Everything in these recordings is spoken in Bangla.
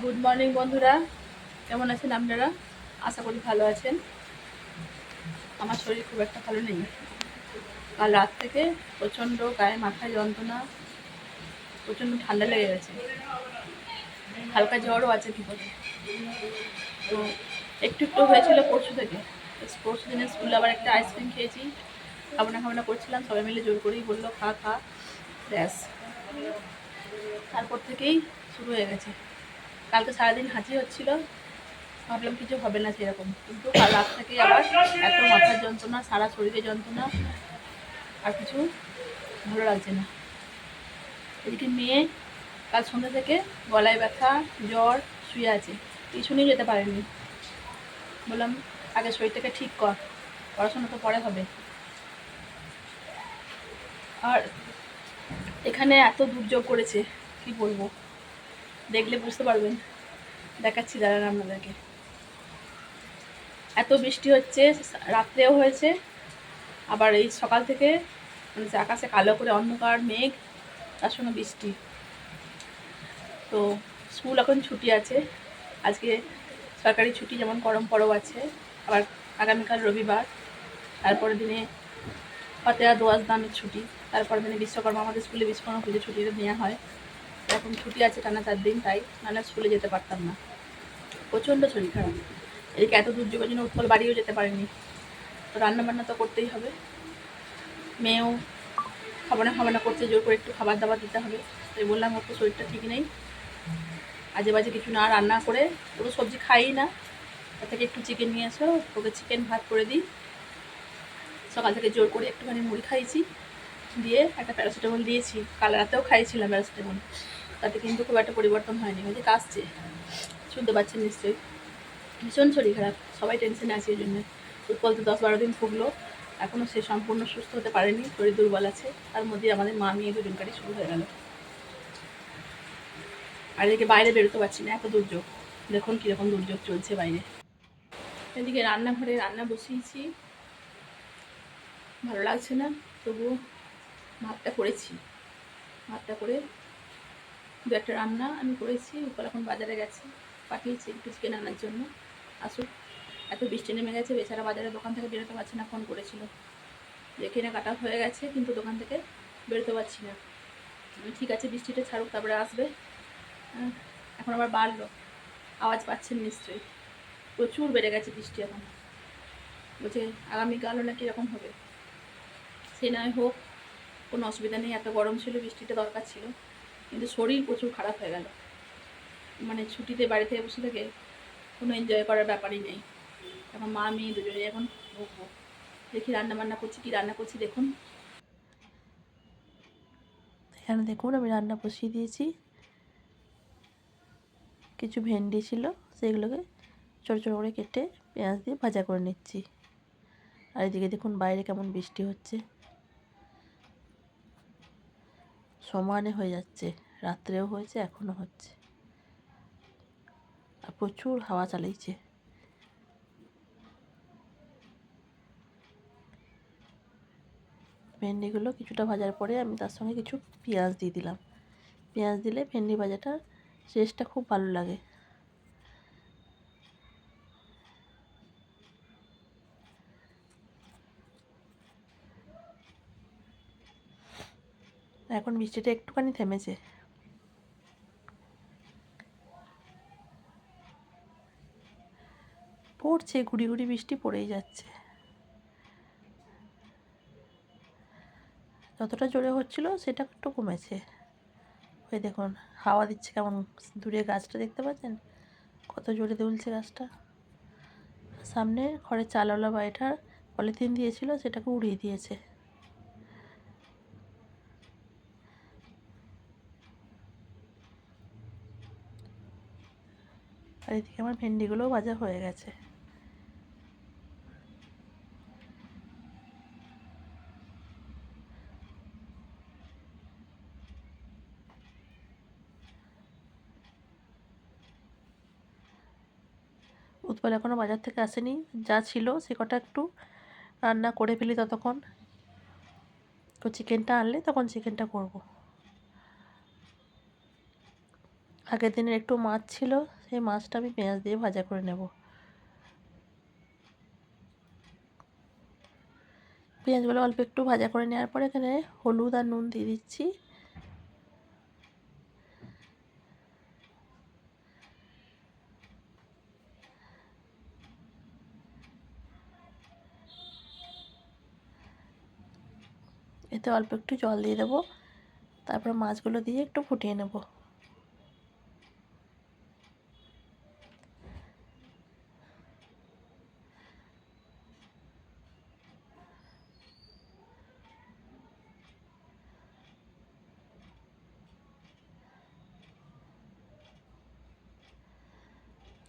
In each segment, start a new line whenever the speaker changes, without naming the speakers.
গুড মর্নিং বন্ধুরা। কেমন আছেন আপনারা? আশা করি ভালো আছেন। আমার শরীর খুব একটা ভালো নেই। কাল রাত থেকে প্রচণ্ড গায়ে মাথায় যন্ত্রণা, প্রচণ্ড ঠান্ডা লেগে গেছে। হালকা জ্বরও আছে ভিতরে। তো একটু একটু হয়েছিল পরশু থেকে। পরশু দিনে স্কুলে আবার একটা আইসক্রিম খেয়েছি। খাবনা খাবানা করছিলাম, সবাই মিলে জোর করেই বলল, খা খা। ব্যাস। তারপর থেকেই শুরু হয়ে গেছে। কালকে সারাদিন হাঁচি হচ্ছিল। ভাবলাম কিছু হবে না সেরকম। কিন্তু কাল রাত থেকে আবার এত মাথার যন্ত্রণা, সারা শরীরে যন্ত্রণা, আর কিছু ভালো লাগছে না। এদিকে মেয়ে কাল সন্ধ্যা থেকে গলায় ব্যথা, জ্বর, শুয়ে আছে। টিউশনেই যেতে পারেনি। বললাম, আগে শরীরটাকে ঠিক কর, পড়াশোনা তো পরে হবে। আর এখানে এত দুর্যোগ করেছে, কি বলব? দেখলে বুঝতে পারবেন। দেখাচ্ছি, দাঁড়ান আপনাদেরকে। এত বৃষ্টি হচ্ছে, রাত্রেও হয়েছে, আবার এই সকাল থেকে মানে আকাশে কালো করে অন্ধকার, মেঘ, তার সঙ্গে বৃষ্টি। তো স্কুল এখন ছুটি আছে, আজকে সরকারি ছুটি যেমন করম পরব আছে, আবার আগামীকাল রবিবার, তারপরের দিনে ফতেয়া দোয়াজ দানের ছুটি, তারপরের দিনে বিশ্বকর্মা আমাদের স্কুলে বিশ্বকর্মা পুজো ছুটিটা নেওয়া হয়। এখন ছুটি আছে টানা চার দিন, তাই নাহলে স্কুলে যেতে পারতাম না। প্রচণ্ড শরীর খারাপ এদিকে এত দুর্যোগের জন্য উৎপল বাড়িও যেতে পারেনি। তো রান্না বান্না তো করতেই হবে। মেয়েও খাবানা খাবানা করতে জোর করে একটু খাবার দাবার দিতে হবে। তাই বললাম, ওর তো শরীরটা ঠিক নেই। আজে বাজে কিছু না রান্না করে পুরো সবজি খাই না। তার থেকে একটু চিকেন নিয়ে আসো ওকে চিকেন ভাত করে দিই। সকাল থেকে জোর করে একটুখানি মুড়ি খাইছি। দিয়ে একটা প্যারাসিটামল দিয়েছি। কাল রাতেও খাইছিলাম প্যারাসিটামল। তাতে কিন্তু খুব একটা পরিবর্তন হয়নি। ওই যে কাশছে। শুনতে পাচ্ছেন নিশ্চয়ই। ভীষণ শরীর খারাপ। সবাই টেনশনে আছে এই জন্য। উৎপল তো দশ বারো দিন ভুগলো এখনও সে সম্পূর্ণ সুস্থ হতে পারেনি। শরীর দুর্বল আছে। তার মধ্যে আমাদের মা, মেয়ে দুজনকারই শুরু হয়ে গেল। আর এদিকে বাইরে বেরোতে পারছি না। এত দুর্যোগ। দেখুন কীরকম দুর্যোগ চলছে বাইরে। এদিকে রান্নাঘরে রান্না বসিয়েছি। ভালো লাগছে না। তবুও ভাতটা করেছি। ভাতটা করে দু একটা রান্না আমি করেছি, উপর এখন বাজারে গেছে, পাঠিয়েছি একটু চিকেন আনার জন্য। আসুক, এত বৃষ্টি নেমে গেছে, বেচারা বাজারে দোকান থেকে বেরোতে পারছে না, ফোন করেছিল। যে কেনাকাটা হয়ে গেছে, কিন্তু দোকান থেকে বেরোতে পারছি না। ঠিক আছে, বৃষ্টিটা ছাড়ুক, তারপরে আসবে। এখন আবার বাড়লো। আওয়াজ পাচ্ছেন নিশ্চয়ই। প্রচুর বেড়ে গেছে বৃষ্টি এখন। বলছে আগামীকালও নাকি এরকম হবে? সে নয় হোক, কোনো অসুবিধা নেই, এত গরম ছিল, বৃষ্টিটা দরকার ছিল। কিন্তু শরীর প্রচুর খারাপ হয়ে গেল। মানে ছুটিতে বাড়ি থেকে বসে থেকে কোনো এনজয় করার ব্যাপারই নেই। এখন মা, মেয়ে দুজনে এখন ভুগবো। দেখি রান্না বান্না করছি, কি রান্না করছি দেখুন। এখানে দেখুন, আমি রান্না বসিয়ে দিয়েছি। কিছু ভেন্ডি ছিল, সেগুলোকে ছোটো ছোটো করে কেটে পেঁয়াজ দিয়ে ভাজা করে নিচ্ছি। আর এদিকে দেখুন বাইরে কেমন বৃষ্টি হচ্ছে। সমানে হয়ে যাচ্ছে। রাত্রেও হয়েছে, এখনও হচ্ছে। আর প্রচুর হাওয়া চালিয়েছে। ভেন্ডিগুলো কিছুটা ভাজার পরে আমি তার সঙ্গে কিছু পেঁয়াজ দিয়ে দিলাম। পেঁয়াজ দিলে ভেন্ডি ভাজাটা টেস্টটা খুব ভালো লাগে। এখন বৃষ্টিটা একটুখানি থেমেছে। পড়ছে গুড়ি গুড়ি বৃষ্টি পড়েই যাচ্ছে। যতটা জোরে হচ্ছিল সেটা একটু কমেছে। ওই দেখুন, হাওয়া দিচ্ছে কেমন দূরে গাছটা দেখতে পাচ্ছেন? কত জোরে দুলছে গাছটা। সামনে ঘরের চালওয়ালা বাড়িটার পলিথিন দিয়েছিল, সেটাকে উড়িয়ে দিয়েছে। আর এদিকে আমার ভেন্ডিগুলোও ভাজা হয়ে গেছে। উৎপল এখনও বাজার থেকে আসেনি, যা ছিল সে কটা একটু রান্না করে ফেলি ততক্ষণ। তো চিকেনটা আনলে তখন চিকেনটা করব।
আগের দিনের একটু মাছ ছিল সেই মাছটা আমি পেঁয়াজ দিয়ে ভাজা করে নেব। পেঁয়াজগুলো অল্প একটু ভাজা করে নেওয়ার পরে এখানে হলুদ আর নুন দিয়ে দিচ্ছি। এতে অল্প একটু জল দিয়ে দেবো। তারপর মাছগুলো দিয়ে একটু ফুটিয়ে নেব।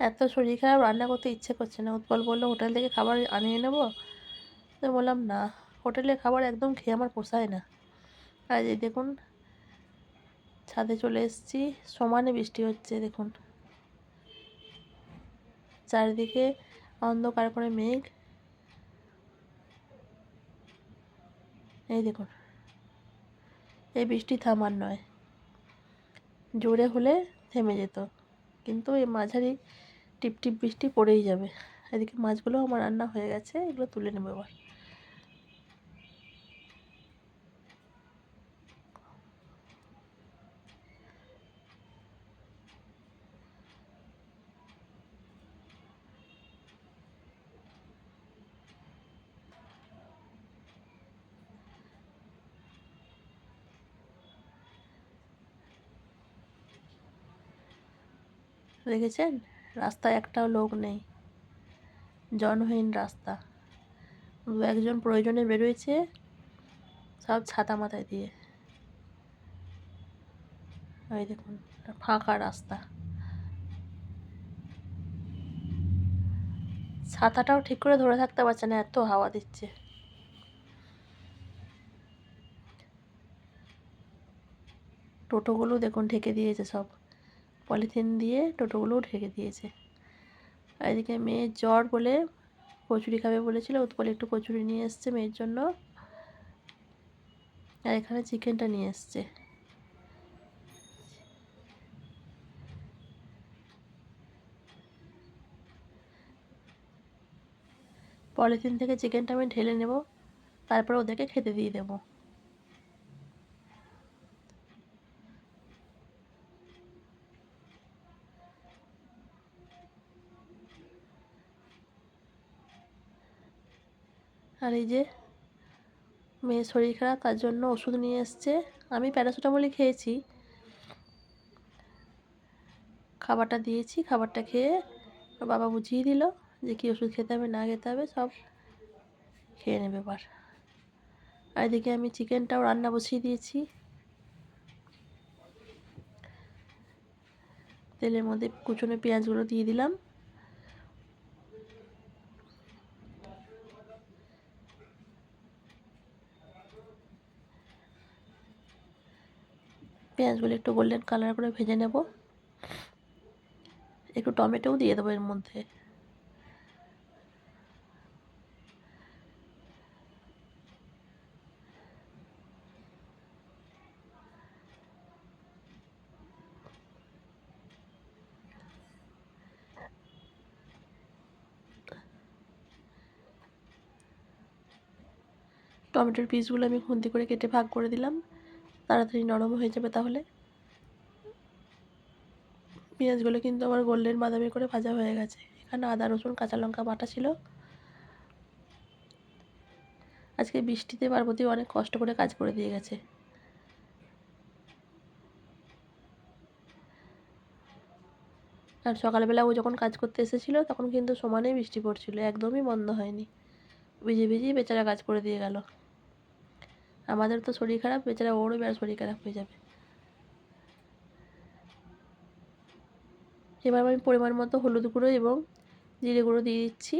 এত শরীর খারাপ, রান্না করতে ইচ্ছে করছে না। উৎপল বলল, হোটেল থেকে খাবার আনিয়ে নেব? তো বললাম, না হোটেলের খাবার একদম খেয়ে আমার পোষায় না। আর এই দেখুন, ছাদে চলে এসেছি। সমানে বৃষ্টি হচ্ছে, দেখুন। চারিদিকে অন্ধকার করে মেঘ। এই দেখুন, এই বৃষ্টি থামার নয়, জোরে হলে থেমে যেত। কিন্তু এই মাঝারি টিপ টিপ বৃষ্টি পড়েই যাবে। এদিকে মাছগুলো আমার রান্না হয়ে গেছে, এগুলো তুলে নেব এবার। দেখেছেন? রাস্তায় একটাও লোক নেই। জনহীন রাস্তা। দু একজন প্রয়োজনে বেরোয়েছে সব ছাতা মাথায় দিয়ে। ওই দেখুন ফাঁকা রাস্তা। ছাতাটাও ঠিক করে ধরে থাকতে পারছে না, এত হাওয়া দিচ্ছে। টোটোগুলো দেখুন ঢেকে দিয়েছে সব। পলিথিন দিয়ে টোটোগুলোও ঢেকে দিয়েছে। আর এদিকে মেয়ের জ্বর বলে কচুরি খাবে বলেছিল উৎপল একটু কচুরি নিয়ে এসছে মেয়ের জন্য। আর এখানে চিকেনটা নিয়ে এসছে। পলিথিন থেকে চিকেনটা আমি ঢেলে নেব, তারপর ওদেরকে খেতে দিয়ে দেবো। আর এই যে মেয়ের শরীর খারাপ, তার জন্য ওষুধ নিয়ে এসছে। আমি প্যারাসিটামলই খেয়েছি। খাবারটা দিয়েছি, খাবারটা খেয়ে বাবা বুঝিয়ে দিল যে কী ওষুধ খেতে হবে, না খেতে হবে, সব খেয়ে নেবে এবার। আর এদিকে আমি চিকেনটাও রান্না বসিয়ে দিয়েছি। তেলের মধ্যে কুচনো পেঁয়াজগুলো দিয়ে দিলাম। পেঁয়াজগুলো একটু গোল্ডেন কালার করে ভেজে নেব। একটু টমেটোও দিয়ে দেবো এর মধ্যে। টমেটোর পিসগুলো আমি খুন্তি করে কেটে ভাগ করে দিলাম। তাড়াতাড়ি নরম হয়ে যাবে তাহলে? পেঁয়াজগুলো কিন্তু আমার গোল্ডেন বাদামি করে ভাজা হয়ে গেছে। এখানে আদা, রসুন, কাঁচা লঙ্কা বাটা ছিল। আজকে বৃষ্টিতে পার্বতী অনেক কষ্ট করে কাজ করে দিয়ে গেছে। আর সকালবেলা ও যখন কাজ করতে এসেছিল, তখন কিন্তু সমানেই বৃষ্টি পড়ছিল। একদমই বন্ধ হয়নি। ভিজে ভিজেই বেচারা কাজ করে দিয়ে গেল। আমাদের তো শরীর খারাপ, বেচারা ওরও বেড়া শরীর খারাপ হয়ে যাবে। এবার আমি পরিমাণ মতো হলুদ গুঁড়ো এবং জিরে গুঁড়ো দিয়ে দিচ্ছি।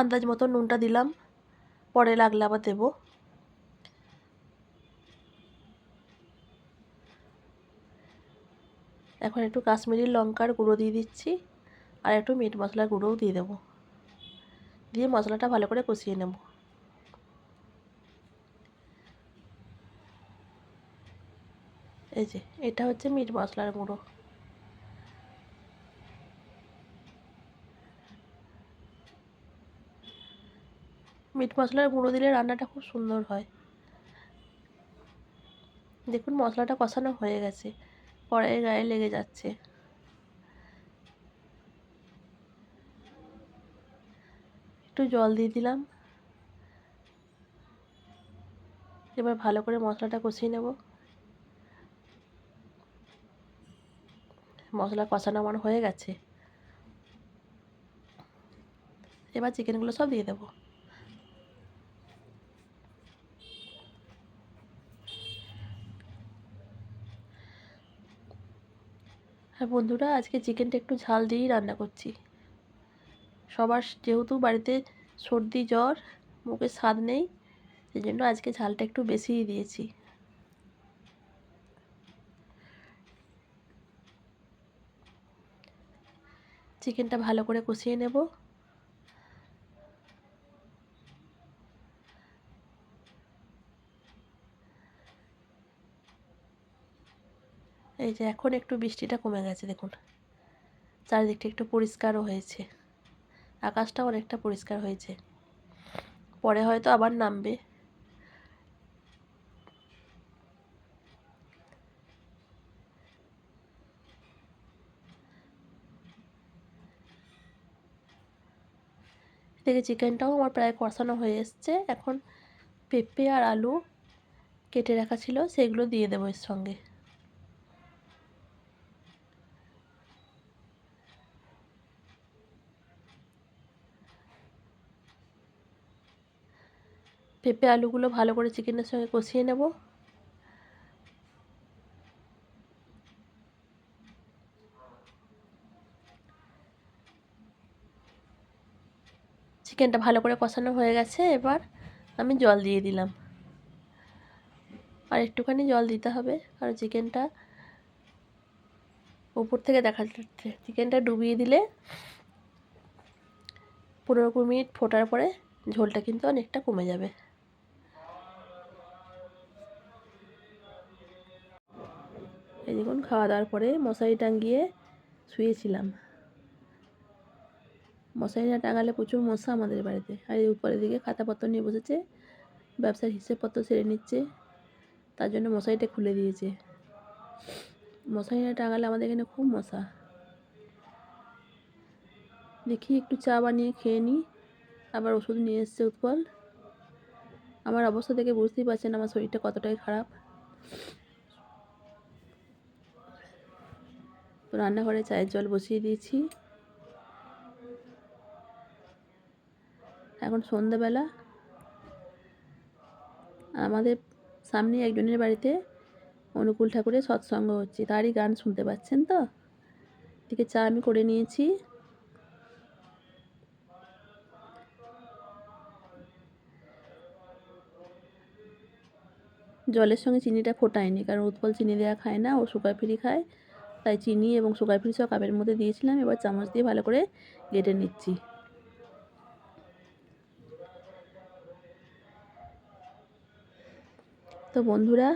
আন্দাজ মতো নুনটা দিলাম, পরে লাগলে আবার দেবো। এখন একটু কাশ্মীরি লঙ্কার গুঁড়ো দিয়ে দিচ্ছি আর একটু মিট মশলার গুঁড়োও দিয়ে দেবো। দিয়ে মশলাটা ভালো করে কষিয়ে নেব। এই যে, এটা হচ্ছে মিট মশলার গুঁড়ো। মিট মশলার গুঁড়ো দিলে রান্নাটা খুব সুন্দর হয়। দেখুন মশলাটা কষানো হয়ে গেছে। কড়াইয়ের গায়ে লেগে যাচ্ছে। একটু জল দিয়ে দিলাম। এবার ভালো করে মশলাটা কষিয়ে নেব। মশলা কষানো আমার হয়ে গেছে। এবার চিকেনগুলো সব দিয়ে দেবো হ্যাঁ বন্ধুরা, আজকে চিকেনটা একটু ঝাল দিয়েই রান্না করছি। সবার যেহেতু বাড়িতে সর্দি জ্বর, মুখে স্বাদ নেই, সেই জন্য আজকে ঝালটা একটু বেশিই দিয়েছি। চিকেনটা ভালো করে কষিয়ে নেব। এই যে এখন একটু বৃষ্টিটা কমে গেছে, দেখুন। চারিদিকটা একটু পরিষ্কারও হয়েছে। আকাশটা অনেকটা পরিষ্কার হয়েছে। পরে হয়তো আবার নামবে। এদিকে চিকেনটাও আমার প্রায় কষানো হয়ে এসছে। এখন পেঁপে আর আলু কেটে রাখা ছিল, সেগুলো দিয়ে দেবো এর সঙ্গে। পেঁপে আলুগুলো ভালো করে চিকেনের সঙ্গে কষিয়ে নেব। চিকেনটা ভালো করে কষানো হয়ে গেছে, এবার আমি জল দিয়ে দিলাম। আর একটুখানি জল দিতে হবে, কারণ চিকেনটা উপর থেকে দেখা যাচ্ছে। চিকেনটা ডুবিয়ে দিলে পনেরো কুড়ি মিনিট ফোটার পরে ঝোলটা কিন্তু অনেকটা কমে যাবে। এই দেখুন খাওয়া দাওয়ার পরে মশারি টাঙ্গিয়ে শুয়েছিলাম। মশারি না টাঙালে প্রচুর মশা আমাদের বাড়িতে। আর এই উপরের দিকে খাতাপত্র নিয়ে বসেছে, ব্যবসার হিসেবপত্র সেরে নিচ্ছে, তার জন্য মশারিটা খুলে দিয়েছে। মশারি না টাঙালে আমাদের এখানে খুব মশা। দেখি, একটু চা বানিয়ে খেয়ে নিই, আবার ওষুধ নিয়ে এসছে উৎপল। আমার অবস্থা দেখে বুঝতেই পারছেন, আমার শরীরটা কতটাই খারাপ। রান্নাঘরে চায়ের জল বসিয়ে দিয়েছি। এখন সন্ধ্যাবেলা। আমাদের সামনে একজনের বাড়িতে অনুকূল ঠাকুরের সৎসঙ্গ হচ্ছে, তারই গান শুনতে পাচ্ছেন তো? এদিকে চা আমি করে নিয়েছি। জলের সঙ্গে চিনিটা ফোটায়নি, কারণ উৎপল চিনি দেওয়া খায় না, ও সুগার ফ্রি খায়। তাই চিনি এবং সুগার ফ্রি সব কাপের মধ্যে দিয়েছিলাম। এবার চামচ দিয়ে ভালো করে গেটে নিচ্ছি। তো বন্ধুরা,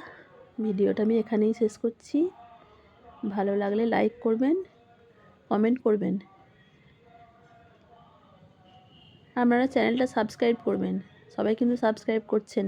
ভিডিওটা আমি এখানেই শেষ করছি। ভালো লাগলে লাইক করবেন কমেন্ট করবেন। আপনারা চ্যানেলটা সাবস্ক্রাইব করবেন। সবাই কিন্তু সাবস্ক্রাইব করছেন।